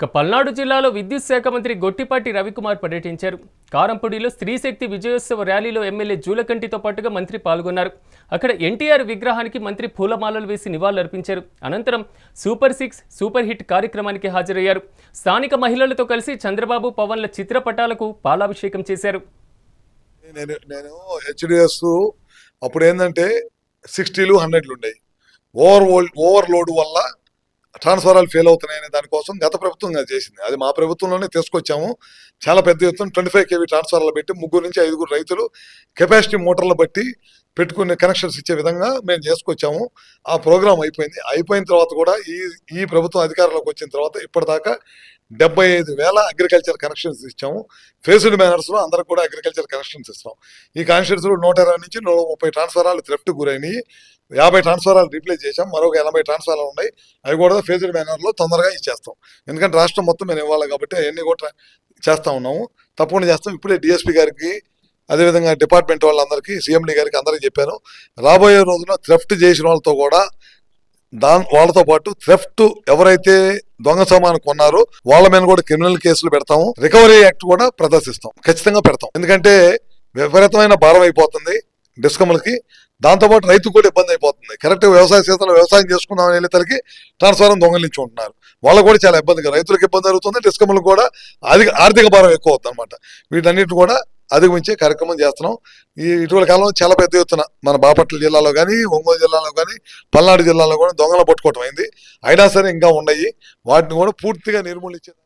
ఇక పల్నాడు జిల్లాలో విద్యుత్ శాఖ మంత్రి గొట్టిపాటి రవికుమార్ పర్యటించారు. కారంపూడిలో స్త్రీశక్తి విజయోత్సవ ర్యాలీలో ఎమ్మెల్యే జూలకంటితో పాటుగా మంత్రి పాల్గొన్నారు. అక్కడ ఎన్టీఆర్ విగ్రహానికి మంత్రి పూలమాలలు వేసి నివాళులర్పించారు. అనంతరం సూపర్ సిక్స్ సూపర్ హిట్ కార్యక్రమానికి హాజరయ్యారు. స్థానిక మహిళలతో కలిసి చంద్రబాబు పవన్ల చిత్రపటాలకు పాలాభిషేకం చేశారు. నేను నేను హెచ్డిఎస్ అప్పుడు ఏంటంటే సిక్స్టీలు హండ్రెడ్లు ఉండేవి ఓవర్ ఓవర్లోడ్ వల్ల ట్రాన్స్ఫరాలు ఫెయిల్ అవుతున్నాయనే దానికోసం గత ప్రభుత్వం చేసింది. అది మా ప్రభుత్వంలోనే తీసుకొచ్చాము. చాలా పెద్ద ఎత్తున ట్వంటీ ఫైవ్ కేవీ ట్రాన్స్ఫర్లు పెట్టి ముగ్గురు నుంచి ఐదుగురు రైతులు కెపాసిటీ మోటార్లు బట్టి పెట్టుకునే కనెక్షన్స్ ఇచ్చే విధంగా మేము చేసుకొచ్చాము. ఆ ప్రోగ్రాం అయిపోయింది. అయిపోయిన తర్వాత కూడా ఈ ఈ ప్రభుత్వం అధికారంలోకి వచ్చిన తర్వాత ఇప్పటిదాకా డెబ్బై ఐదు వేల అగ్రికల్చర్ కనెక్షన్స్ ఇచ్చాము. ఫేస్డ్ మేనర్స్లో అందరికి కూడా అగ్రికల్చర్ కనెక్షన్స్ ఇస్తాం ఈ కనెక్షన్స్లో నూట ఇరవై నుంచి నూట ముప్పై ట్రాన్స్ఫారాలు థ్రెఫ్ట్ గురైనాయి యాభై ట్రాన్స్ఫారాలు రీప్లేస్ చేశాం. మరొక ఎనభై ట్రాన్స్ఫారాలు ఉన్నాయి. అవి కూడా ఫేస్డ్ మేనర్లో తొందరగా ఇచ్చేస్తాం. ఎందుకంటే రాష్ట్రం మొత్తం మేము ఇవ్వాలి కాబట్టి అవన్నీ కూడా చేస్తా ఉన్నాము. తప్పకుండా చేస్తాం. ఇప్పుడే డిఎస్పీ గారికి అదేవిధంగా డిపార్ట్మెంట్ వాళ్ళందరికీ సీఎండి గారికి అందరికీ చెప్పాను. రాబోయే రోజున థ్రెఫ్ట్ చేసిన వాళ్ళతో కూడా దాని వాళ్ళతో పాటు థ్రెఫ్ట్ ఎవరైతే దొంగ సామాను కొన్నారో వాళ్ళ మీద కూడా క్రిమినల్ కేసులు పెడతాము. రికవరీ యాక్ట్ కూడా ప్రదర్శిస్తాం. ఖచ్చితంగా పెడతాం. ఎందుకంటే విపరీతమైన భారం అయిపోతుంది డిస్కమ్లకి. దాంతోపాటు రైతు కూడా ఇబ్బంది అయిపోతుంది. కరెక్ట్ వ్యవసాయ క్షేత్రంలో వ్యవసాయం చేసుకుందాం వెళ్ళే తలకి ట్రాన్స్ఫారం దొంగలించి ఉంటున్నారు. వాళ్ళకు కూడా చాలా ఇబ్బందిగా రైతులకు ఇబ్బంది జరుగుతుంది డిస్కమ్లకు కూడా అధిక ఆర్థిక భారం ఎక్కువ అవుతుంది అనమాట వీటన్నిటి కూడా అధిగమించే కార్యక్రమం చేస్తున్నాం. ఈ ఇటీవల కాలంలో చాలా పెద్ద ఎత్తున మన బాపట్ల జిల్లాలో కానీ ఒంగోలు జిల్లాలో కానీ పల్నాడు జిల్లాలో కూడా దొంగలు పట్టుకోవటం అయింది. అయినా సరే ఇంకా ఉన్నాయి. వాటిని కూడా పూర్తిగా నిర్మూలించే